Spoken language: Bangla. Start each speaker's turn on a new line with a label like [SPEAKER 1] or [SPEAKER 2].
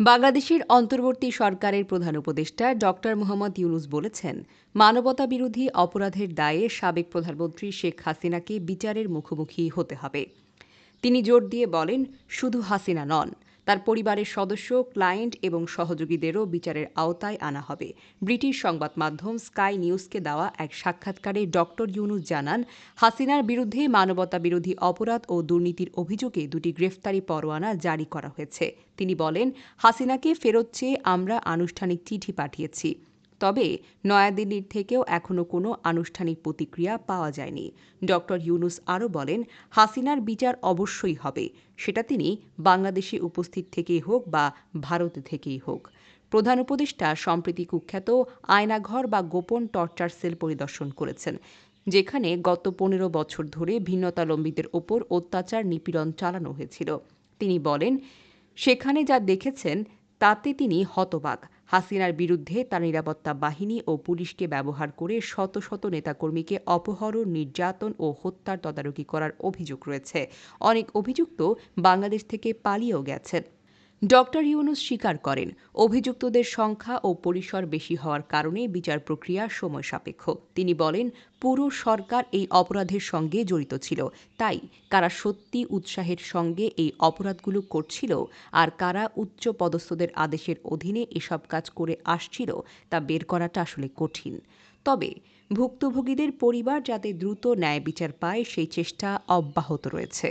[SPEAKER 1] বাংলাদেশের অন্তর্বর্তী সরকারের প্রধান উপদেষ্টা ডক্টর মোহাম্মদ ইউনুস বলেছেন, মানবতা বিরোধী অপরাধের দায়ে সাবেক প্রধানমন্ত্রী শেখ হাসিনাকে বিচারের মুখোমুখি হতে হবে। তিনি জোর দিয়ে বলেন, শুধু হাসিনা নন তার পরিবারের সদস্য, ক্লায়েন্ট এবং সহযোগীদেরও বিচারের আওতায় আনা হবে। ব্রিটিশ সংবাদ মাধ্যম স্কাই নিউজকে দেওয়া এক সাক্ষাৎকারে ডক্টর ইউনুস জানান, হাসিনার বিরুদ্ধে মানবতা বিরোধী অপরাধ ও দুর্নীতির অভিযোগে দুটি গ্রেফতারি পরোয়ানা জারি করা হয়েছে। তিনি বলেন, হাসিনাকে ফেরত চেয়ে আমরা আনুষ্ঠানিক চিঠি পাঠিয়েছি। তবে নয়াদিল্লির থেকেও এখনও কোনো আনুষ্ঠানিক প্রতিক্রিয়া পাওয়া যায়নি। ড. ইউনুস আরও বলেন, হাসিনার বিচার অবশ্যই হবে, সেটা তিনি বাংলাদেশে উপস্থিত থেকেই হোক বা ভারত থেকেই হোক। প্রধান উপদেষ্টা সম্প্রতি কুখ্যাত আয়নাঘর বা গোপন টর্চার সেল পরিদর্শন করেছেন, যেখানে গত পনেরো বছর ধরে ভিন্নতালম্বীদের ওপর অত্যাচার, নিপীড়ন চালানো হয়েছিল। তিনি বলেন, সেখানে যা দেখেছেন, তাতে তিনি হতবাক। হাসিনার বিরুদ্ধে তার নিরাপত্তা বাহিনী ও পুলিশকে ব্যবহার করে শত শত নেতাকর্মীকে অপহরণ, নির্যাতন ও হত্যার তদারকি করার অভিযোগ রয়েছে। অনেক অভিযুক্ত বাংলাদেশ থেকে পালিয়েও গেছেন। ডক্টর ইউনুস স্বীকার করেন, অভিযুক্তদের সংখ্যা ও পরিসর বেশি হওয়ার কারণে বিচার প্রক্রিয়া সময় সাপেক্ষ। তিনি বলেন, পুরো সরকার এই অপরাধের সঙ্গে জড়িত ছিল, তাই কারা সত্যি উৎসাহের সঙ্গে এই অপরাধগুলো করছিল আর কারা উচ্চ পদস্থদের আদেশের অধীনে এসব কাজ করে আসছিল তা বের করাটা আসলে কঠিন। তবে ভুক্তভোগীদের পরিবার যাতে দ্রুত ন্যায় বিচার পায়, সেই চেষ্টা অব্যাহত রয়েছে।